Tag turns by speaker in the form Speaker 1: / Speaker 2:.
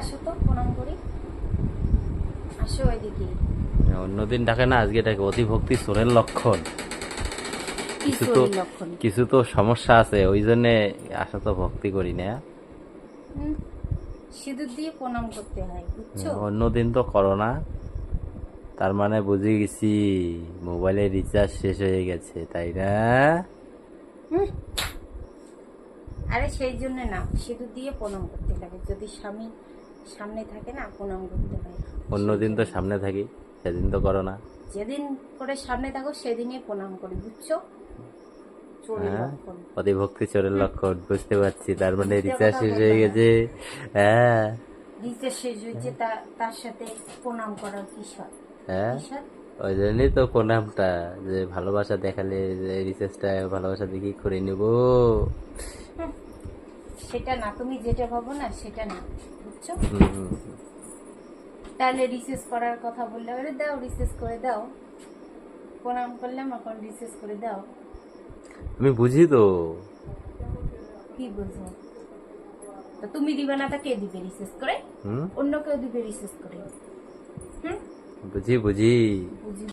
Speaker 1: আসো তো প্রণাম করি। আসো
Speaker 2: অন্যদিন ডাকে না আজকে ডাকে অতিভক্তি লক্ষণ। কিছু তো কিছু তো সমস্যা আছে ওই জন্যে আসা তো ভক্তি করি না।
Speaker 1: সিঁদুর দিয়ে প্রণাম করতে হয় বুঝছ?
Speaker 2: অন্যদিন তো করো না। তার মানে বুঝে গেছি মোবাইলের রিচার্জ শেষ হয়ে গেছে তাই না?
Speaker 1: আরে সেই জন্য না সিঁদুর দিয়ে প্রণাম করতে লাগে। যদি স্বামী সামনে থাকে না প্রণাম করতে হয়
Speaker 2: অন্যদিন তো সামনে থাকি সেদিন তো করো না।
Speaker 1: যেদিন করে সামনে থাকো সেদিনই প্রণাম করি বুঝছ?
Speaker 2: হ্যাঁ?
Speaker 1: লক্ষণ।
Speaker 2: অতিভক্তি চোরের লক্ষণ বুঝতে পারছি। তার মানে রিচার্জ শেষ হয়ে গেছে। হ্যাঁ।
Speaker 1: রিচার্জ শেষ হয়েছে তার সাথে প্রণাম করার কি সৎ
Speaker 2: হ্যাঁ? ওই জন্যই তো প্রণামটা যে ভালোবাসা দেখালে যে রিচার্জটা ভালোবাসা দেখি করে নেব।
Speaker 1: সেটা না তুমি যেটা ভাবো না সেটা না বুঝছ? তাহলে রিসেস করার কথা বললে আরে দাও রিসেস করে দাও। প্রণাম করলাম এখন রিসেস করে দাও।
Speaker 2: আমি বুঝি তো।
Speaker 1: কি বুঝো তো তুমি দিবে না তা কে দিবে রিসেস করে? অন্য কেউ দিবে রিসেস করে। হুম?
Speaker 2: বুঝি বুঝি।
Speaker 1: বুঝি।